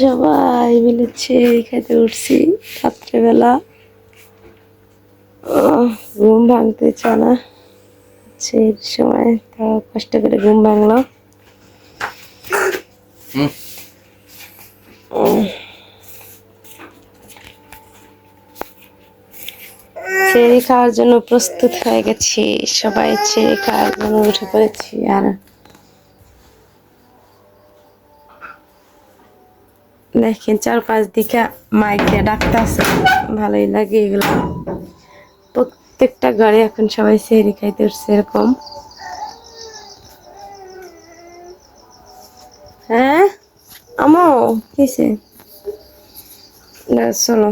সবাই মিলে ছেড়ে খেতে উঠছি রাত্রেবেলা। ঘুম ভাঙতে চা না। সেই সময় তাও কষ্ট করে ঘুম ভাঙলো। ছেড়ে খাওয়ার জন্য প্রস্তুত হয়ে গেছি। সবাই ছেড়ে খাওয়ার জন্য উঠে পড়েছি আর দেখেন চার পাঁচ দিকে মাইক দিয়ে ডাকতে ভালোই লাগে এগুলো। প্রত্যেকটা ঘরে এখন সবাই সেহরি খাইতে উঠছে এরকম। হ্যাঁ? আমো কিসে না, চলো।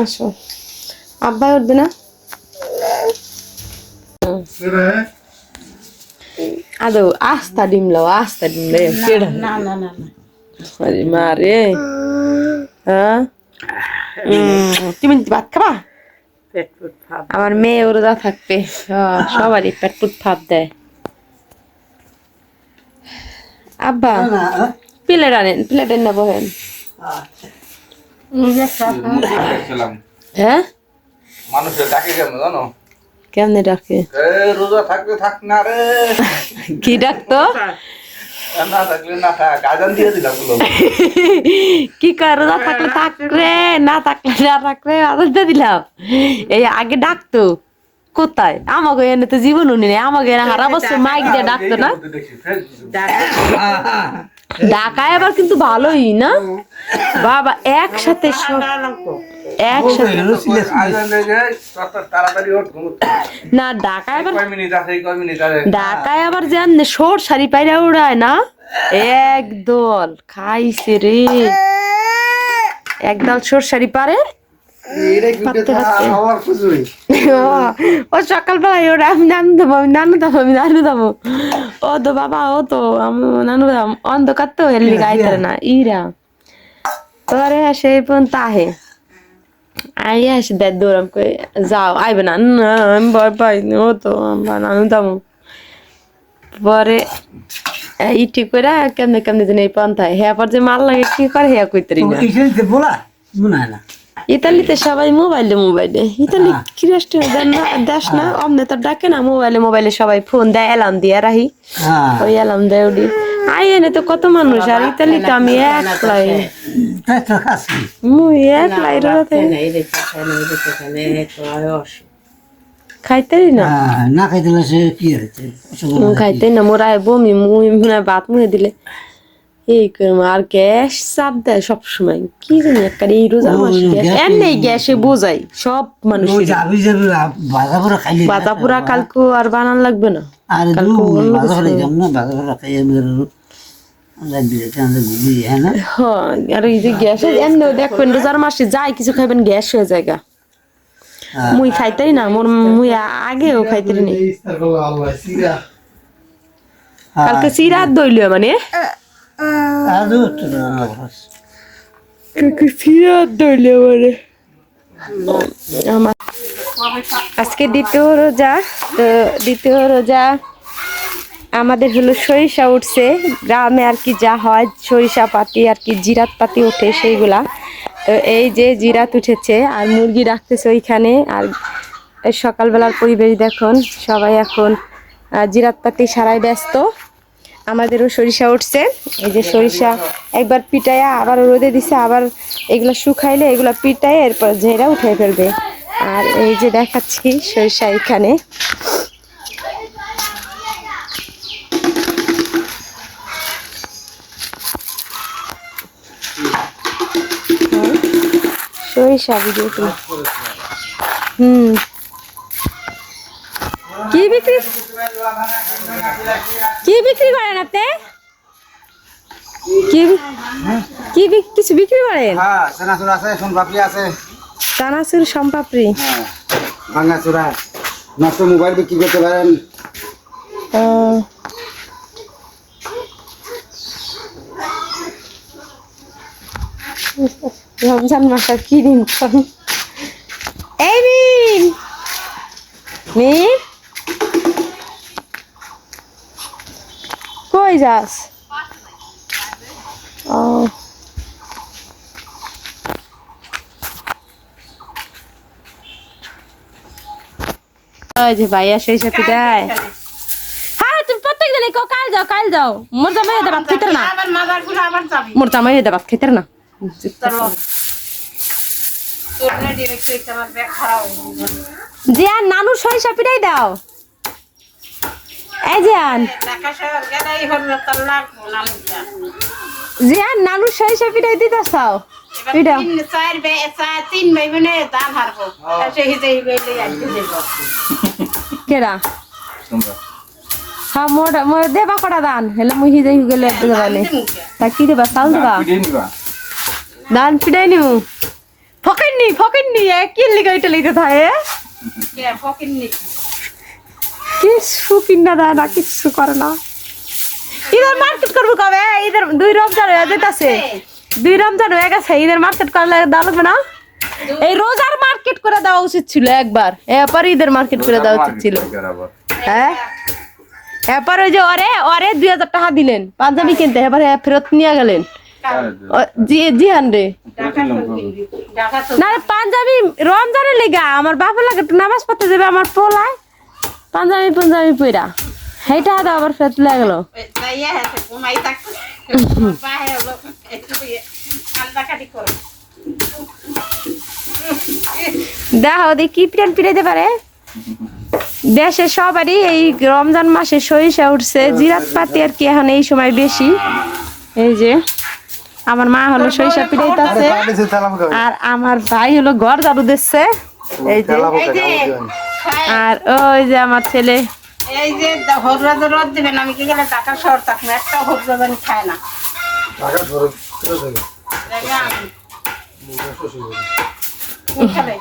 আসো। আব্বাই উঠবে না? আদৌ আস্তা ডিম লও আস্তা ডিম লে কেডা না না না না আরে মারে হ্যাঁ উম, তুমি ভাত খাবা আমার মেয়ে রোজা থাকবে সবারই পেট পুট ভাত দেয় আব্বা প্লেট আনেন প্লেট এনে বহেন হ্যাঁ মানুষের ডাকে কেন জানো কেমনে ডাকে রোজা থাকলে থাক না রে কি ডাকতো না থাকলে না থাকগুলো কি কয় রোজা থাকলে থাকলে না থাকলে না থাকলে আদর দিলাম। এই আগে ডাকতো। কোথায় আমাকে এনে তো জীবন উনি নেই আমাকে এনে হারা বছর মাইক দিয়ে ডাকতো না। ডাকায় আবার কিন্তু ভালোই না। বাবা একসাথে একসাথে না ডাকায় আবার ডাকায় আবার জান সোর শাড়ি পাইরা উড়ায় না। একদল খাইছে রে। একদল সোর শাড়ি পারে। ও, ও সকালবেলা ওরা আমি নানু দেবো আমি নানু দেবো আমি নানু দেবো। ও তো বাবা ও তো আমি নানু দাম অন্ধকার তো এলি গাইতে না ইরা। তোরে সেই পর্যন্ত আহে। আই আসে দেখ দৌড়াম কই যাও আইবে না। আমি ভয় পাই ও তো আমরা নানু দামো পরে এই ইটি করে কেমনে কেমনে যেন এই পন্থায় হ্যাঁ পর যে মাল লাগে কি করে হ্যাঁ কইতারি না। না ইতালিতে সবাই মোবাইলে মোবাইলে। ইতালি কি না দেশ না অমনে তো ডাকে না মোবাইলে মোবাইলে সবাই ফোন দেয় অ্যালার্ম দিয়ে রাহি। হ্যাঁ ওই অ্যালার্ম দেয় ওডি। আই এনে তো কত মানুষ আর ইতালিতে আমি একলাই তাই তো কাছে মুই একলাই রাতে খাইতারি না? না খাই দিলে সে কি মুই না মোর বমি মুই মনে ভাত মুহে দিলে। এই আর গ্যাস চাপ দেয় সব সময় কি জানি একটা এই রোজা মাস গ্যাস এমনি গ্যাসে বোঝাই সব মানুষ কালকে আর বানান লাগবে না। আর আমরা আমরা হ্যাঁ না। আর এই যে গ্যাস এমনি দেখবেন রোজার মাসে যাই কিছু খাইবেন গ্যাস হয়ে জায়গা। মুই খাইতাই না মোর মুই আগেও খাইতারি নি। কালকে সিরাত দইল মানে? সিরাত দইল মানে আমার আজকে দ্বিতীয় রোজা তো দ্বিতীয় রোজা আমাদের হলো সরিষা উঠছে। গ্রামে আর কি যা হয় সরিষা পাতি আর কি জিরাত পাতি ওঠে সেইগুলা। তো এই যে জিরাত উঠেছে আর মুরগি রাখতেছে ওইখানে। আর সকালবেলার পরিবেশ দেখুন সবাই এখন জিরাত পাতি সারাই ব্যস্ত। আমাদেরও সরিষা উঠছে। এই যে সরিষা একবার পিটাইয়া আবার রোদে দিছে, আবার এগুলো শুকাইলে এগুলো পিটাই এরপর ঝেড়া উঠে ফেলবে। আর এই যে দেখাচ্ছি সরিষা এখানে। সরিষা ভিডিও হুম। কি বিক্রি? কি বিক্রি করেন আপনি? কি কি কিছু বিক্রি করেন? হ্যাঁ চানাচুর আছে সোন পাপড়ি আছে। চানাচুর সম্পাপড়ি হ্যাঁ ভাঙা চূড়া নষ্ট মোবাইল বিক্রি করতে পারেন। রমজান মাসের কি দিন? এই মিম মিম কই যাস? ও। ওই যে ভাইয়া সেই সাথে দেয়। হ্যাঁ তুমি প্রত্যেক দিন কেউ কাল যাও কাল যাও। মোর জামাই ভাত খেতে না। আবার মাদারগুলো আবার যাবি। মোর জামাই এদের ভাত খেতে না। চলো। তোর না ডিরেক্ট আমার ব্যাগ খারাপ গেছে। যে আর নানুর সরিষা পিঠাই দাও। না মুখটা যে আর নানুর সরিষা পিঠাই দিতে চাও সেই কেরা হ্যাঁ মোর মোর দেবা কটা দান। হেলে মুই হিজাই গেলে একটু দেবানে। তা কি দেবা চাল দেবা? দান নিমু। কি লিগা এটা লিখতে থাকে কে ফকির নিকি কিছু কিনা দেয় না কিছু করে না। ঈদের মার্কেট করব কবে? ঈদের দুই রমজান হয়ে যেতেছে দুই রমজান হয়ে গেছে, ঈদের মার্কেট করলে দেওয়া লাগবে না। এই রোজার মার্কেট করে দেওয়া উচিত ছিল একবার। এরপর ঈদের মার্কেট করে দেওয়া উচিত ছিল। হ্যাঁ? এরপর ওই যে ওরে ওরে দুই হাজার টাকা দিলেন, পাঞ্জাবি কিনতে। এবার ফেরত নিয়ে গেলেন। জি, জিহান রে। না পাঞ্জাবি রমজানের লেগা, আমার বাপের লাগে নামাজ পড়তে যাবে, আমার পোলায়। পাঞ্জাবি পাঞ্জাবি পইরা। সেইটা হাতে আবার ফেরত লাগল দেখো কি প্লেন পিড়াইতে পারে? দেশে সবারই এই রমজান মাসে সরিষা উঠছে জিরাত পাতি আর কি এখন এই সময় বেশি। এই যে আমার মা হলো সরিষা পিড়াইতেছে আর আমার ভাই হলো ঘর ঝাড়ু দিচ্ছে। এই যে আর ওই যে আমার ছেলে। এই যে হররাজ রদ দিবেন আমি কি গেলে টাকা শহর থাকব? একটা হররাজ আমি খায় না। দেখে আমি। কোন খাবে?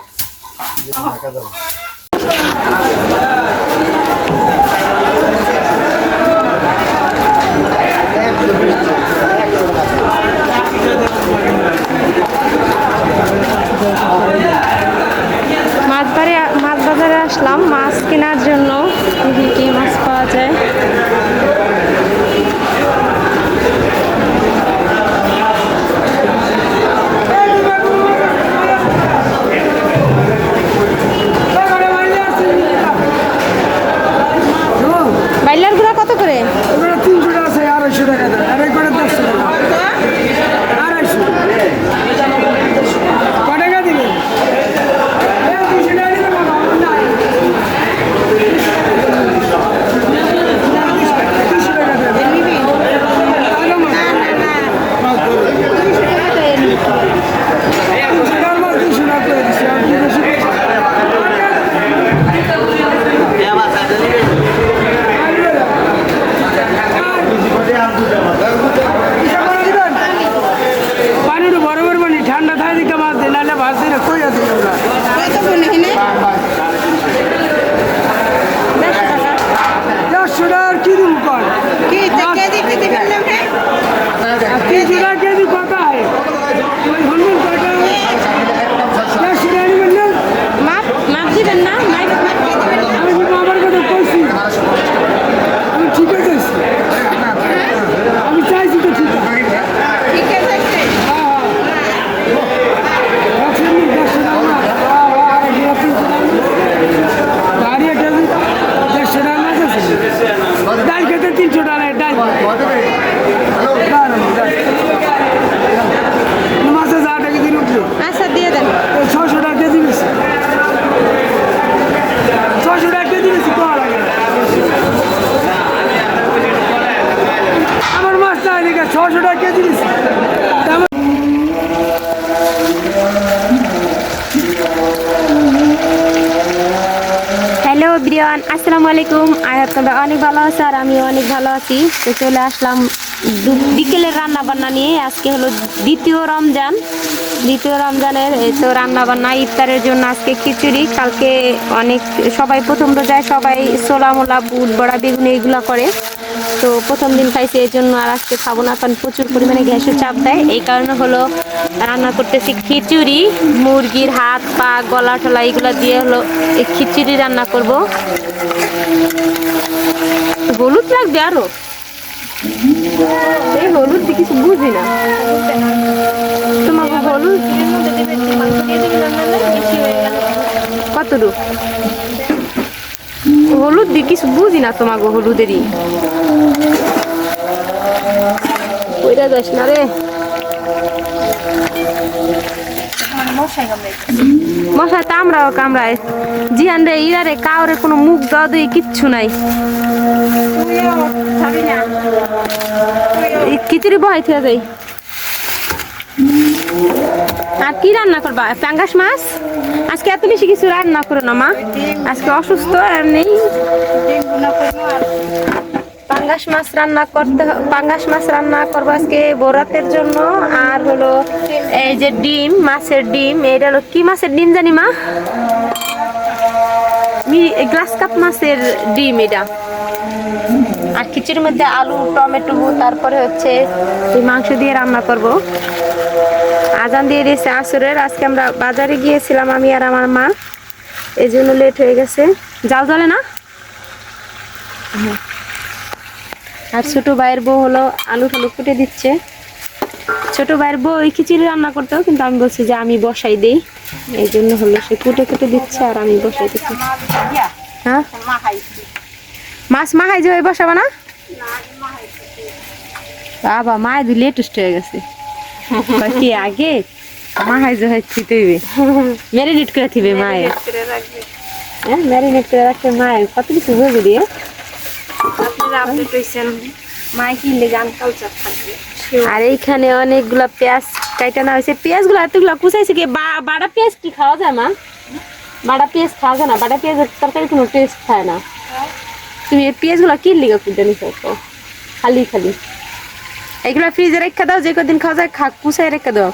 মাছ বাড়ি মাছ বাজারে আসলাম মাছ কেনার জন্য। ব্রিয়ান আসসালামু আলাইকুম। আর আপনারা অনেক ভালো আছে আর আমি অনেক ভালো আছি। তো চলে আসলাম বিকেলের রান্না বান্না নিয়ে। আজকে হলো দ্বিতীয় রমজান। দ্বিতীয় রমজানের তো রান্নাবান্না, ইফতারের জন্য আজকে খিচুড়ি। কালকে অনেক সবাই প্রথম রোজায় সবাই ছোলা মোলা বুট বড়া, বেগুন এইগুলো করে। তো প্রথম দিন খাইছি, এই জন্য আর আজকে খাব না, কারণ প্রচুর পরিমাণে গ্যাসের চাপ দেয়। এই কারণে হলো রান্না করতেছি খিচুড়ি, মুরগির হাত, পা, গলা টলা এগুলো দিয়ে হলো এই খিচুড়ি রান্না করব। হলুদ লাগবে আরও? এই হলুদ কিছু বুঝি না। তোমাকে হলুদ কতটুক? হলুদ দিয়ে কিছু বুঝি না তোমাকে হলুদেরই। না রে। জিহান রে কাউরে কোনো নাই। খিচুড়ি বহাই থেকে আর কি রান্না করবা? পাঙ্গাস মাছ? আজকে এত বেশি কিছু রান্না করো না, মা। আজকে অসুস্থ এমনি পাঙ্গাস মাছ রান্না করতে পাঙ্গাস মাছ রান্না করব আজকে বরাতের জন্য। আর হলো এই যে ডিম, মাছের ডিম, এটা হলো কি মাছের ডিম জানি, মা? গ্লাস কাপ মাছের ডিম এটা। আর খিচুড়ির মধ্যে আলু, টমেটো, তারপরে হচ্ছে মাংস দিয়ে রান্না করব। আজান দিয়ে দিয়েছে আসরের। আজকে আমরা বাজারে গিয়েছিলাম আমি আর আমার মা। এই জন্য লেট হয়ে গেছে। জাল জ্বলে না। আর ছোটো ভাইয়ের বউ হলো আলু টালু কুটে দিচ্ছে। ছোটো ভাইয়ের বউ ওই খিচুড়ি রান্না করতেও কিন্তু আমি বলছি যে আমি বসাই দিই। এই জন্য হলো সে কুটে কুটে দিচ্ছে আর আমি বসাই দিচ্ছি। হ্যাঁ? মাছ মাখাই যে বসাবো না? বাবা মায়ের দিলে লেটেস্ট হয়ে গেছে। কি আগে? মাখাই যে হয় থিতে হইবে। ম্যারিনেট করে থিবে মায়ের। হ্যাঁ ম্যারিনেট করে রাখতে মায়ের। কত কিছু বুঝে দিয়ে আর এইখানে অনেকগুলা পেঁয়াজ কাটানো হয়েছে পেঁয়াজগুলো এতগুলো কুচাইছে কি বাটা পেঁয়াজ কি খাওয়া যায় মা? বাটা পেঁয়াজ খাওয়া যায় না? বাটা পেঁয়াজের তরকারি কোনো টেস্ট খায় না। তুমি এই পেঁয়াজগুলো কি লিগে কুটে নিছো? তো খালি খালি। এইগুলো ফ্রিজে রেখে দাও, যে কদিন খাওয়া যায় খা কুচাই রেখে দাও।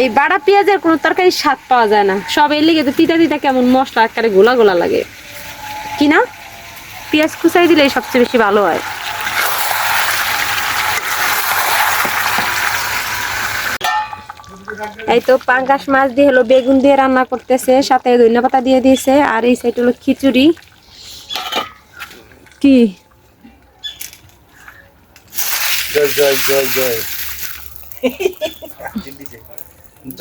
এই বাড়া পেঁয়াজের কোনো তরকারি স্বাদ পাওয়া যায় না। সব এর লিগে তো তিতা তিতা কেমন মশলা, আকারে গোলা গোলা লাগে। কি না? পেঁয়াজ কুচাই দিলে সবচেয়ে বেশি ভালো হয়। এই তো পাঙ্গাস মাছ দিয়ে হলো বেগুন দিয়ে রান্না করতেছে, সাথে ধনিয়া পাতা দিয়ে দিয়েছে, আর এই সাইড হলো খিচুড়ি। কি? জয় জয় জয় জয়।